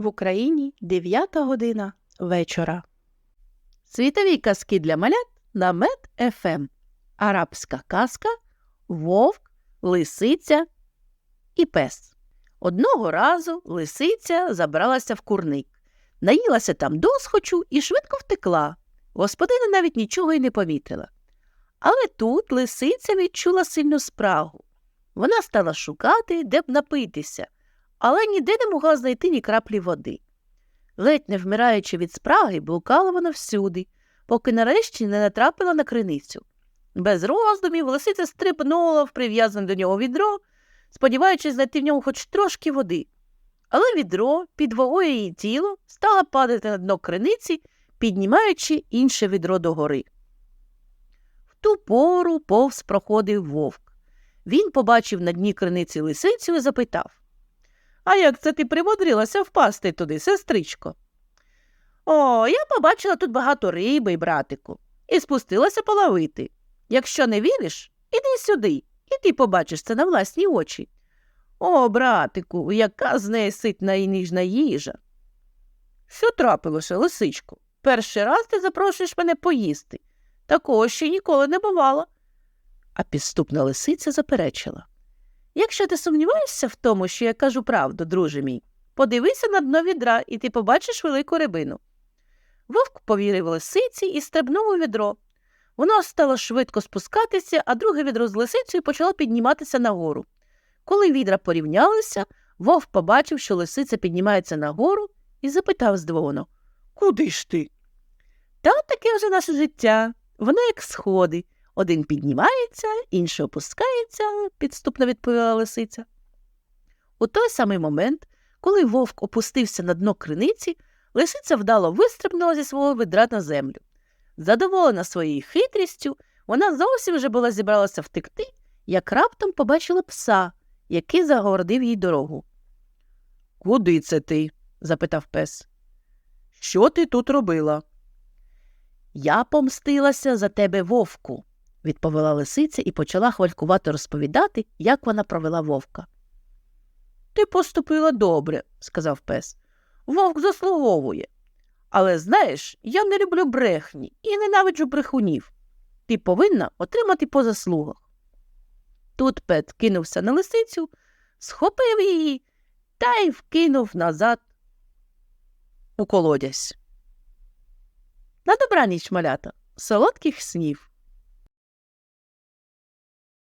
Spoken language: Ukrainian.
В Україні 9 година вечора. Світові казки для малят на Мед ФМ. Арабська казка, вовк, лисиця і пес. Одного разу лисиця забралася в курник, наїлася там досхочу і швидко втекла. Господиня навіть нічого й не помітила. Але тут лисиця відчула сильну спрагу. Вона стала шукати, де б напитися, але ніде не могла знайти ні краплі води. Ледь не вмираючи від спраги, блукала вона всюди, поки нарешті не натрапила на криницю. Без роздумів лисиця стрибнула в прив'язане до нього відро, сподіваючись знайти в ньому хоч трошки води. Але відро під вагою її тіло стало падати на дно криниці, піднімаючи інше відро догори. В ту пору повз проходив вовк. Він побачив на дні криниці лисицю і запитав А як це ти примудрилася впасти туди, сестричко? О, я побачила тут багато риби, братику, і спустилася половити. Якщо не віриш, іди сюди, і ти побачиш це на власні очі. О, братику, яка з неї ситна і ніжна їжа. Що трапилося, лисичко? Перший раз ти запрошуєш мене поїсти. Такого ще ніколи не бувало. А підступна лисиця заперечила. Якщо ти сумніваєшся в тому, що я кажу правду, друже мій, подивися на дно відра, і ти побачиш велику рибину. Вовк повірив лисиці і стрибнув у відро. Воно стало швидко спускатися, а друге відро з лисицею почало підніматися нагору. Коли відра порівнялися, вовк побачив, що лисиця піднімається нагору, і запитав здивовано Куди ж ти? Та таке вже наше життя. Воно як сходи. Один піднімається, інший опускається, підступно відповіла лисиця. У той самий момент, коли вовк опустився на дно криниці, лисиця вдало вистрибнула зі свого ведра на землю. Задоволена своєю хитрістю, вона зовсім вже була зібралася втекти, як раптом побачила пса, який загородив їй дорогу. Куди це ти? запитав пес. Що ти тут робила? Я помстилася за тебе вовку, відповіла лисиця і почала хвалькувато розповідати, як вона провела вовка. Ти поступила добре, сказав пес. Вовк заслуговує. Але знаєш, я не люблю брехні і ненавиджу брехунів. Ти повинна отримати по заслугах. Тут Пет кинувся на лисицю, схопив її та й вкинув назад у колодязь. На добраніч, малята, солодких снів.